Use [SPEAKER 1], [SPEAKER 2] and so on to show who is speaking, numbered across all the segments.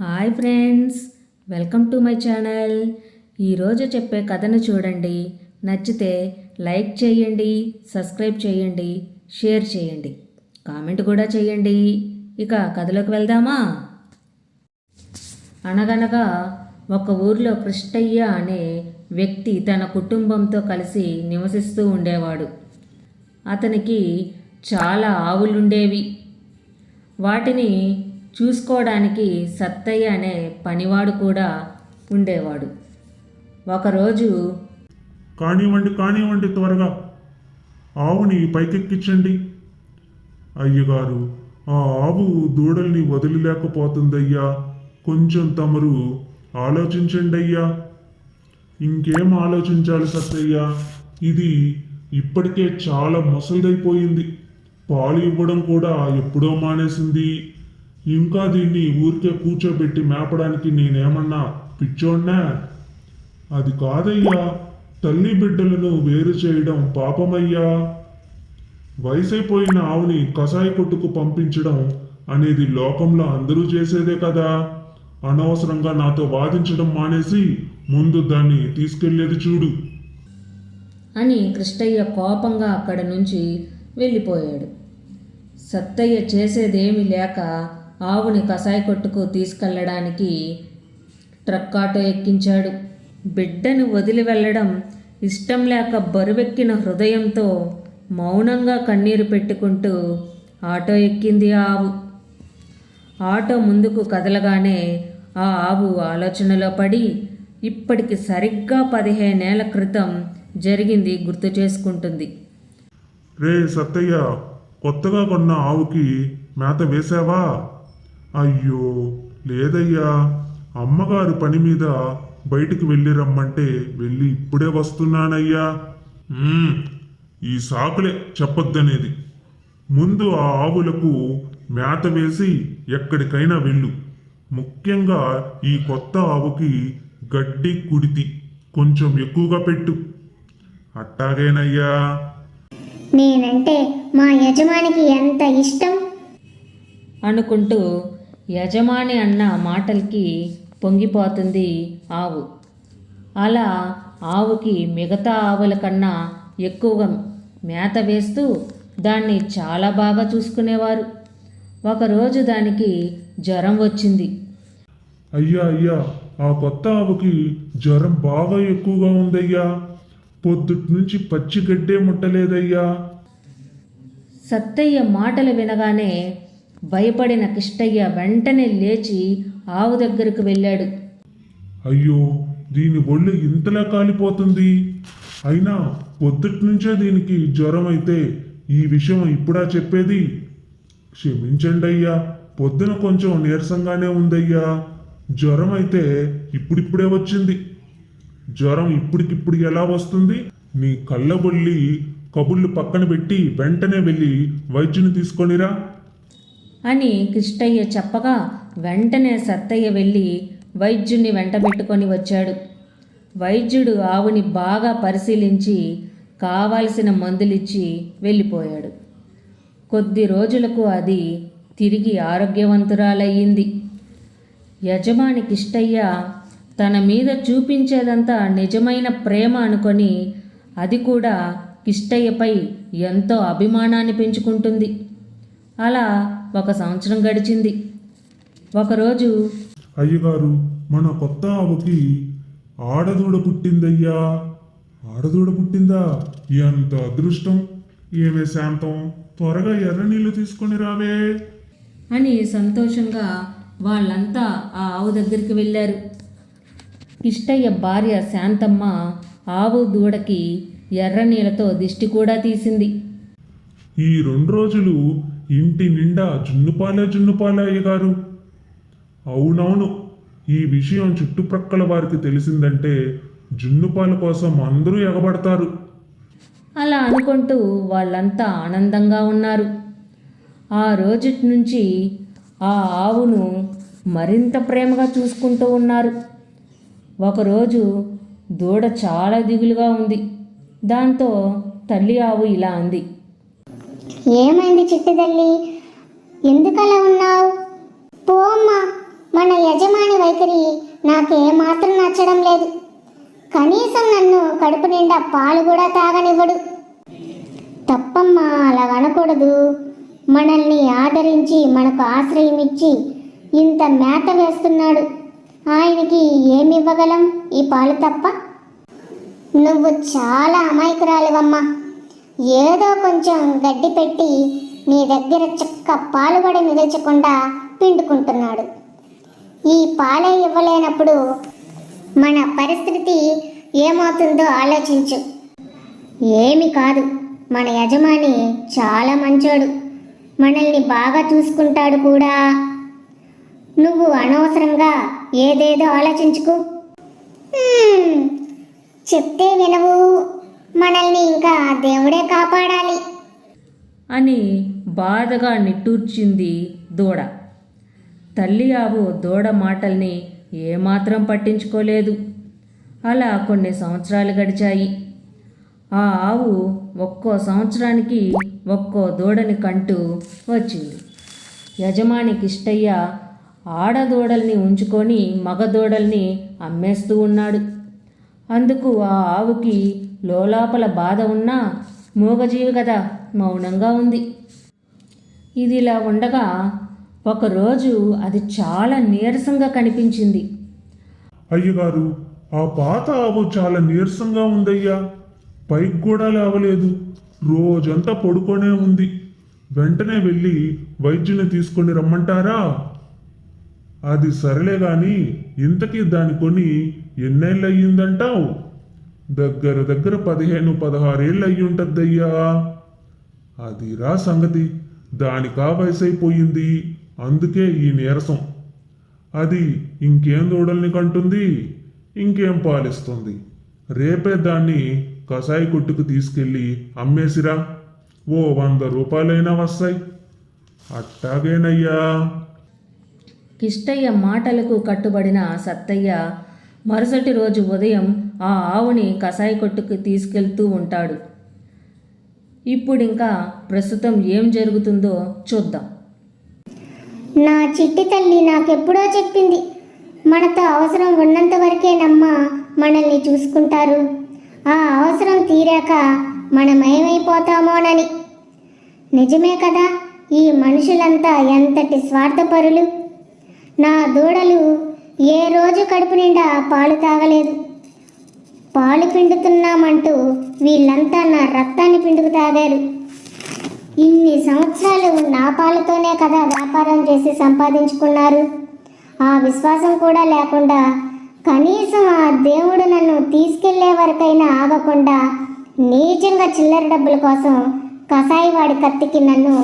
[SPEAKER 1] Hi friends welcome to my channel. ఈరోజు చెప్పే కథను చూడండి. నచ్చితే లైక్ చేయండి సబ్స్క్రైబ్ చేయండి షేర్ చేయండి. కామెంట్ కూడా చేయండి. ఇక కథలోకి వెళ్దామా? అనగనగా ఒక ఊర్లో కృష్ణయ్య అనే వ్యక్తి తన కుటుంబంతో కలిసి నివసిస్తూ ఉండేవాడు. అతనికి చాలా ఆవులుండేవి. వాటిని చూసుకోవడానికి సత్తయ్య అనే పనివాడు కూడా ఉండేవాడు. ఒకరోజు
[SPEAKER 2] కానివ్వండి కానివ్వండి త్వరగా. ఆవుని పైకెక్కించండి. అయ్యగారు ఆ ఆవు దూడల్ని వదిలిలేకపోతుందయ్యా. కొంచెం తమరు ఆలోచించండి అయ్యా. ఇంకేం ఆలోచించాలి సత్తయ్య? ఇది ఇప్పటికే చాలా ముసలిదైపోయింది పాలు ఇవ్వడం కూడా ఎప్పుడో మానేసింది. ఇంకా దీన్ని ఊరికే కూర్చోబెట్టి మేపడానికి నేనేమన్నా పిచ్చోడ్నా? అది కాదయ్యా. తల్లి బిడ్డలను వేరు చేయడం పాపమయ్యా. వయసైపోయిన ఆవుని కషాయి కొట్టుకు పంపించడం అనేది లోకంలో అందరూ చేసేదే కదా. అనవసరంగా నాతో వాదించడం మానేసి ముందు దాన్ని తీసుకెళ్ళేది చూడు.
[SPEAKER 1] అని కృష్ణయ్య కోపంగా అక్కడి నుంచి వెళ్ళిపోయాడు. సత్తయ్య చేసేదేమీ లేక ఆవుని కషాయి కొట్టుకు తీసుకెళ్ళడానికి ట్రక్ ఆటో ఎక్కించాడు. బిడ్డను వదిలి వెళ్ళడం ఇష్టం లేక బరువెక్కిన హృదయంతో మౌనంగా కన్నీరు పెట్టుకుంటూ ఆటో ఎక్కింది ఆ ఆవు. ఆటో ముందుకు కదలగానే ఆ ఆవు ఆలోచనలో పడి ఇప్పటికి సరిగ్గా పదిహేనేళ్ళ క్రితం జరిగింది గుర్తు చేసుకుంటుంది.
[SPEAKER 2] రే సత్తయ్య కొత్తగా కొన్న ఆవుకి మేత వేసావా? అయ్యో లేదయ్యా. అమ్మగారు పని మీద బయటికి వెళ్ళి రమ్మంటే వెళ్ళి ఇప్పుడే వస్తున్నానయ్యా. "మ్మ్, ఈ సాకులే చెప్పొద్దనేది. ముందు ఆ ఆవులకు మేత వేసి ఎక్కడికైనా వెళ్ళు. ముఖ్యంగా ఈ కొత్త ఆవుకి గడ్డి కుడితి కొంచెం ఎక్కువగా పెట్టు. అట్టాగేనయ్యా.
[SPEAKER 3] నేనంటే మా యజమానికి ఎంత ఇష్టం?
[SPEAKER 1] అనుకుంటూ యజమాని అన్న మాటలకి పొంగిపోతుంది ఆవు. అలా ఆవుకి మిగతా ఆవుల కన్నా ఎక్కువగా మేత వేస్తూ దాన్ని చాలా బాగా చూసుకునేవారు. ఒకరోజు దానికి జ్వరం వచ్చింది.
[SPEAKER 2] అయ్యా అయ్యా ఆ కొత్త ఆవుకి జ్వరం బాగా ఎక్కువగా ఉందయ్యా. పొద్దుటి నుంచి పచ్చి గడ్డే ముట్టలేదయ్యా.
[SPEAKER 1] సత్తయ్య మాటలు వినగానే భయపడిన కిష్టయ్య వెంటనే లేచి ఆవు దగ్గరకు వెళ్ళాడు.
[SPEAKER 2] అయ్యో దీని ఒళ్ళు ఇంతలా కాలిపోతుంది. అయినా పొద్దుటి నుంచే దీనికి జ్వరం అయితే ఈ విషయం ఇప్పుడా చెప్పేది? క్షమించండి అయ్యా పొద్దున కొంచెం నీరసంగానే ఉందయ్యా. జ్వరం అయితే ఇప్పుడిప్పుడే వచ్చింది. జ్వరం ఇప్పటికిప్పుడు ఎలా వస్తుంది? నీ కళ్ళబొల్లి కబుళ్ళు పక్కన పెట్టి వెంటనే వెళ్ళి వైద్యుని తీసుకొనిరా.
[SPEAKER 1] అని కిష్టయ్య చెప్పగా వెంటనే సత్తయ్య వెళ్ళి వైద్యుణ్ణి వెంటబెట్టుకొని వచ్చాడు. వైద్యుడు ఆవుని బాగా పరిశీలించి కావాల్సిన మందులిచ్చి వెళ్ళిపోయాడు. కొద్ది రోజులకు అది తిరిగి ఆరోగ్యవంతురాలయ్యింది. యజమాని కిష్టయ్య తన మీద చూపించేదంతా నిజమైన ప్రేమ అనుకొని అది కూడా కిష్టయ్యపై ఎంతో అభిమానాన్ని పెంచుకుంటుంది. అలా ఒక సంవత్సరం గడిచింది. ఒకరోజు
[SPEAKER 2] అయ్యగారు మన కొత్త ఆవుకి ఆడదూడ పుట్టిందయ్యా. ఆడదూడ పుట్టిందా? ఎంత అదృష్టం. ఏమే శాంతం త్వరగా ఎర్ర నీళ్ళు తీసుకొని రావే.
[SPEAKER 1] అని సంతోషంగా వాళ్ళంతా ఆ ఆవు దగ్గరికి వెళ్ళారు. కిష్టయ్య భార్య శాంతమ్మ ఆవు దూడకి ఎర్ర నీళ్ళతో దిష్టి కూడా తీసింది.
[SPEAKER 2] ఈ రెండు రోజులు ఇంటి నిండా జున్నుపాలే జున్నుపాలే అయ్యగారు. అవునవును ఈ విషయం చుట్టుప్రక్కల వారికి తెలిసిందంటే జున్నుపాల కోసం అందరూ ఎగబడతారు.
[SPEAKER 1] అలా అనుకుంటూ వాళ్ళంతా ఆనందంగా ఉన్నారు. ఆ రోజుటి నుంచి ఆ ఆవును మరింత ప్రేమగా చూసుకుంటూ ఉన్నారు. ఒకరోజు దూడ చాలా దిగులుగా ఉంది. దాంతో తల్లి ఆవు ఇలా అంది.
[SPEAKER 3] ఏమైంది చిట్టి తల్లి? ఎందుకలా ఉన్నావు? పోమ్మా మన యజమాని వైఖరి నాకు ఏమాత్రం నచ్చడం లేదు. కనీసం నన్ను కడుపు నిండా పాలు కూడా తాగనివ్వడు. తప్పమ్మా అలా అనకూడదు. మనల్ని ఆదరించి మనకు ఆశ్రయం ఇచ్చి ఇంత మేత వేస్తున్నాడు. ఆయనకి ఏమి ఇవ్వగలం ఈ పాలు తప్ప? నువ్వు చాలా అమాయకురాలివమ్మా. ఏదో కొంచెం గడ్డి పెట్టి నీ దగ్గర చక్క పాలు కూడా మిగల్చకుండా పిండుకుంటున్నాడు. ఈ పాలే ఇవ్వలేనప్పుడు మన పరిస్థితి ఏమవుతుందో ఆలోచించు. ఏమి కాదు మన యజమాని చాలా మంచోడు. మనల్ని బాగా చూసుకుంటాడు కూడా. నువ్వు అనవసరంగా ఏదేదో ఆలోచించుకు. చెప్తే వినవు. మనల్ని ఇంకా దేవుడే కాపాడాలి.
[SPEAKER 1] అని బాధగా నిట్టూర్చింది దూడ. తల్లి ఆవు దూడ మాటల్ని ఏమాత్రం పట్టించుకోలేదు. అలా కొన్ని సంవత్సరాలు గడిచాయి. ఆ ఆవు ఒక్కో సంవత్సరానికి ఒక్కో దూడని కంటూ వచ్చింది. యజమాని కిష్టయ్య ఆడదూడల్ని ఉంచుకొని మగదూడల్ని అమ్మేస్తూ ఉన్నాడు. అందుకు ఆ ఆవుకి లోలాపల బాధ ఉన్నా మూగజీవి కదా మౌనంగా ఉంది. ఇది ఇలా ఉండగా ఒకరోజు అది చాలా నీరసంగా కనిపించింది.
[SPEAKER 2] అయ్యగారు ఆ పాత ఆవు చాలా నీరసంగా ఉందయ్యా. పైకి కూడా లేవలేదు. రోజంతా పడుకొనే ఉంది. వెంటనే వెళ్ళి వైద్యుని తీసుకొని రమ్మంటారా? అది సరలే గాని ఇంతకీ దాని కొని ఎన్నేళ్ళు అయ్యిందంటావు దగ్గర దగ్గర పదిహేను పదహారేళ్ళు అయ్యి ఉంటుందయ్యా అదిరా సంగతి దానికా వయసైపోయింది. అందుకే ఈ నీరసం. అది ఇంకేం దూడల్ని కంటుంది? ఇంకేం పాలిస్తుంది? రేపే దాన్ని కషాయి కొట్టుకు తీసుకెళ్ళి అమ్మేసిరా. ఓ వంద రూపాయలైనా వస్తాయి. అట్టాగేనయ్యా.
[SPEAKER 1] కిష్టయ్య మాటలకు కట్టుబడిన సత్తయ్య మరుసటి రోజు ఉదయం ఆ ఆవుని కషాయ కొట్టుకు తీసుకెళ్తూ ఉంటాడు. ఇప్పుడింకా ప్రస్తుతం ఏం జరుగుతుందో చూద్దాం.
[SPEAKER 3] నా చిట్టి తల్లి నాకెప్పుడో చెప్పింది మనతో అవసరం ఉన్నంత వరకేనమ్మా మనల్ని చూసుకుంటారు. ఆ అవసరం తీరాక మనమేమైపోతామోనని నిజమే కదా ఈ మనుషులంతా ఎంతటి స్వార్థపరులు. నా దూడలు ఏ రోజు కడుపు నిండా పాలు తాగలేదు? పాలు పిండుతున్నామంటూ వీళ్ళంతా నా రక్తాన్ని పిండుకు తాగారు. ఇన్ని సంవత్సరాలు నా పాలతోనే కదా వ్యాపారం చేసి సంపాదించుకున్నారు. ఆ విశ్వాసం కూడా లేకుండా కనీసం ఆ దేవుడు నన్ను తీసుకెళ్ళే వరకైనా ఆగకుండా నీచంగా చిల్లర డబ్బుల కోసం కసాయి వాడి కత్తికి నన్ను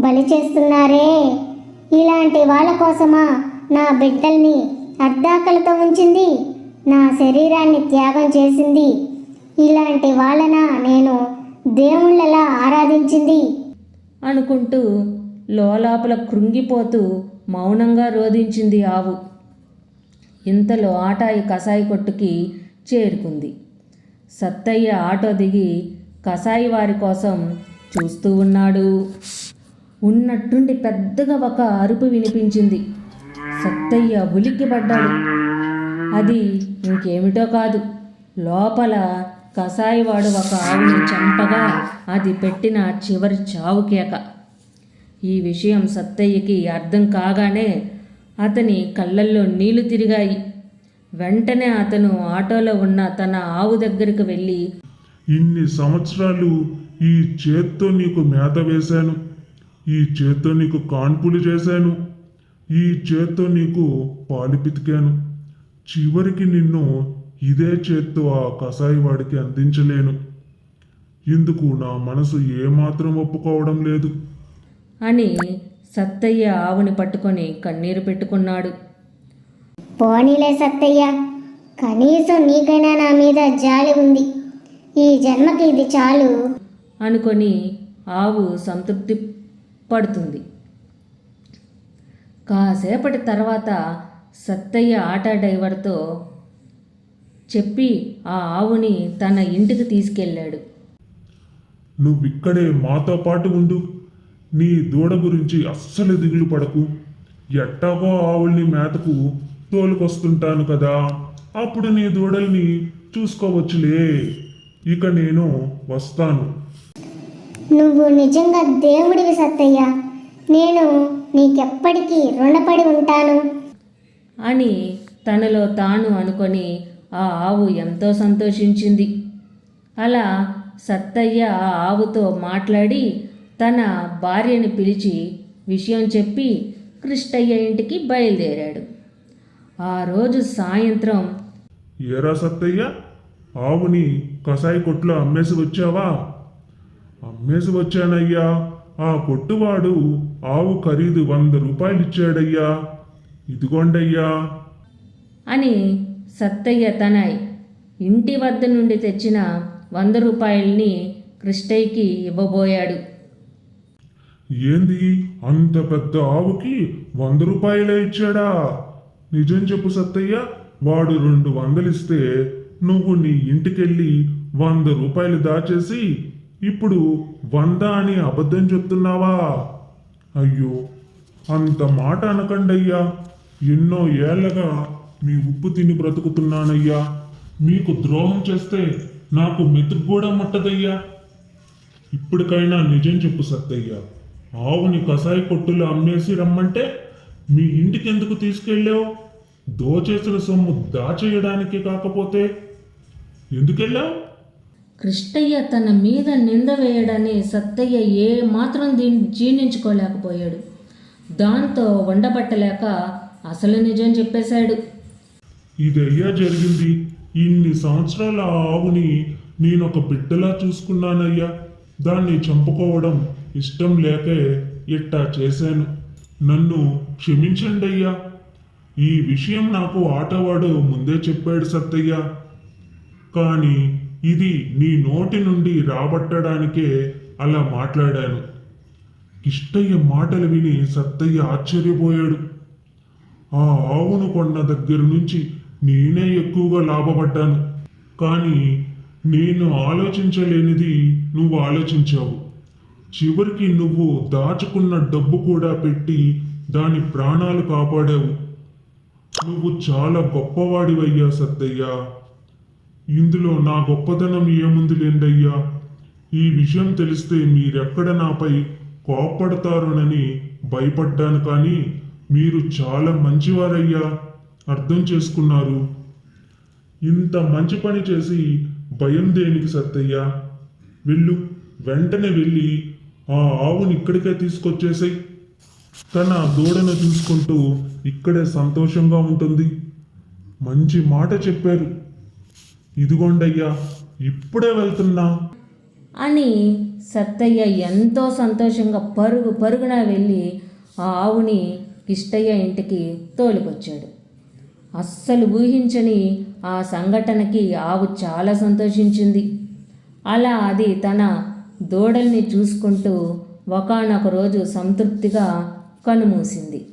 [SPEAKER 3] బలి చేస్తున్నారే. ఇలాంటి వాళ్ళ కోసమా నా బిడ్డల్ని అర్ధాకలతో ఉంచింది. నా శరీరాన్ని త్యాగం చేసింది. ఇలాంటి వాళ్ళన నేను దేవుళ్ళలా ఆరాధించింది.
[SPEAKER 1] అనుకుంటూ లోలాపల కృంగిపోతూ మౌనంగా రోధించింది ఆవు. ఇంతలో ఆటాయి కషాయి కొట్టుకి చేరుకుంది. సత్తయ్య ఆటో దిగి కషాయి వారి కోసం చూస్తూ ఉన్నాడు. ఉన్నట్టుండి పెద్దగా ఒక అరుపు వినిపించింది. సత్తయ్య ఉలిక్కిపడ్డాడు. అది ఇంకేమిటో కాదు. లోపల కసాయివాడు ఒక ఆవుని చంపగా అది పెట్టిన చివరి చావు కేక. ఈ విషయం సత్తయ్యకి అర్థం కాగానే అతని కళ్ళల్లో నీళ్ళు తిరిగాయి. వెంటనే అతను ఆటోలో ఉన్న తన ఆవు దగ్గరికి వెళ్ళి
[SPEAKER 2] ఇన్ని సంవత్సరాలు ఈ చేత్తో నీకు మేత వేశాను. ఈ చేత్తో నీకు కాన్పులు చేశాను. ఈ చేత్తో నీకు పాలు పితికాను. చివరికి నిన్ను ఇదే చేత్తో ఆ కసాయి వాడికి అందించలేను. ఇందుకు నా మనసు ఏమాత్రం ఒప్పుకోవడం లేదు.
[SPEAKER 1] అని సత్తయ్య ఆవుని పట్టుకొని కన్నీరు పెట్టుకున్నాడు.
[SPEAKER 3] పోనీలే సత్తయ్య కనీసం నీకైనా నా మీద జాలి ఉంది. ఈ జన్మకి ఇది చాలు.
[SPEAKER 1] అనుకొని ఆవు సంతృప్తి పడుతుంది. కాసేపటి తర్వాత సత్తయ్య ఆటో డ్రైవర్తో చెప్పి ఆ ఆవుని తన ఇంటికి తీసుకెళ్ళాడు.
[SPEAKER 2] నువ్విక్కడే మాతో పాటు ఉండు. నీ దూడ గురించి అస్సలు దిగులు పడకు. ఎట్టాగో ఆవుల్ని మేతకు తోలుకొస్తుంటాను కదా. అప్పుడు నీ దూడల్ని చూసుకోవచ్చులే. ఇక నేను వస్తాను.
[SPEAKER 3] నువ్వు నిజంగా దేవుడివి సత్తయ్య. నేను నీకెప్పటికీ రుణపడి ఉంటాను.
[SPEAKER 1] అని తనలో తాను అనుకొని ఆ ఆవు ఎంతో సంతోషించింది. అలా సత్తయ్య ఆ ఆవుతో మాట్లాడి తన భార్యని పిలిచి విషయం చెప్పి కృష్ణయ్య ఇంటికి బయలుదేరాడు. ఆ రోజు సాయంత్రం
[SPEAKER 2] ఏరా సత్తయ్య? ఆవుని కసాయి కొట్లో అమ్మేసి వచ్చావా? అమ్మేసి వచ్చానయ్యా. ఆ కొట్టువాడు ఆవు ఖరీదు వంద రూపాయలు ఇచ్చాడయ్యా ఇదిగోండయ్యా.
[SPEAKER 1] అని సత్తయ్య తన ఇంటి వద్ద నుండి తెచ్చిన వంద రూపాయల్ని కృష్ణయ్యకి ఇవ్వబోయాడు.
[SPEAKER 2] ఏంది? అంత పెద్ద ఆవుకి వంద రూపాయలే ఇచ్చాడా? నిజం చెప్పు సత్తయ్య వాడు రెండు వందలు ఇస్తే నువ్వు నీ ఇంటికెళ్ళి వంద రూపాయలు దాచేసి ఇప్పుడు వంద అని అబద్ధం చెప్తున్నావా? అయ్యో అంత మాట అనకండయ్యా. ఎన్నో ఏళ్ళగా మీ ఉప్పు తిని బ్రతుకుతున్నానయ్యా. మీకు ద్రోహం చేస్తే నాకు మెతుకు కూడా ముట్టదయ్యా ఇప్పటికైనా నిజం చెప్పు సత్తయ్య. ఆవుని కసాయి కొట్టులో అమ్మేసి రమ్మంటే మీ ఇంటికి ఎందుకు తీసుకెళ్ళావు? దోచేసిన సొమ్ము దాచేయడానికి కాకపోతే ఎందుకెళ్ళావు?
[SPEAKER 1] కృష్ణయ్య తన మీద నింద వేయడని సత్తయ్య ఏ మాత్రం దీన్ని జీర్ణించుకోలేకపోయాడు. దాంతో వండబట్టలేక అసలు నిజం చెప్పేశాడు.
[SPEAKER 2] ఇదయ్యా జరిగింది. ఇన్ని సంవత్సరాల ఆవుని నేను ఒక బిడ్డలా చూసుకున్నానయ్యా. దాన్ని చంపుకోవడం ఇష్టం లేకే ఇట్టా చేశాను. నన్ను క్షమించండి అయ్యా ఈ విషయం నాకు ఆటవాడు ముందే చెప్పాడు సత్తయ్య. కానీ ఇది నీ నోటి నుండి రాబట్టడానికే అలా మాట్లాడాను. కిష్టయ్య మాటలు విని సత్తయ్య ఆశ్చర్యపోయాడు. ఆ ఆవును కొన్న దగ్గర నుంచి నేనే ఎక్కువగా లాభపడ్డాను. కానీ నేను ఆలోచించలేనిది నువ్వు ఆలోచించావు. చివరికి నువ్వు దాచుకున్న డబ్బు కూడా పెట్టి దాని ప్రాణాలు కాపాడావు. నువ్వు చాలా గొప్పవాడివయ్యా సత్తయ్యా. ఇందులో నా గొప్పతనం ఏముంది లేండయ్యా? ఈ విషయం తెలిస్తే మీరెక్కడ నాపై కోప్పడతారోనని భయపడ్డాను కానీ మీరు చాలా మంచివారయ్యా అర్థం చేసుకున్నారు. ఇంత మంచి పని చేసి భయం దేనికి సత్తయ్యా? వెళ్ళు వెంటనే వెళ్ళి ఆ ఆవుని ఇక్కడికే తీసుకొచ్చేసాయి. తన దూడను చూసుకుంటూ ఇక్కడే సంతోషంగా ఉంటుంది. మంచి మాట చెప్పారు. ఇదిగోండయ్యా ఇప్పుడే వెళ్తున్నా.
[SPEAKER 1] అని సత్తయ్య ఎంతో సంతోషంగా పరుగు పరుగున వెళ్ళి ఆ ఆవుని కిష్టయ్య ఇంటికి తోలుకొచ్చాడు. అస్సలు ఊహించని ఆ సంఘటనకి ఆవు చాలా సంతోషించింది. అలా అది తన దూడల్ని చూసుకుంటూ ఒకానొక రోజు సంతృప్తిగా కనుమూసింది.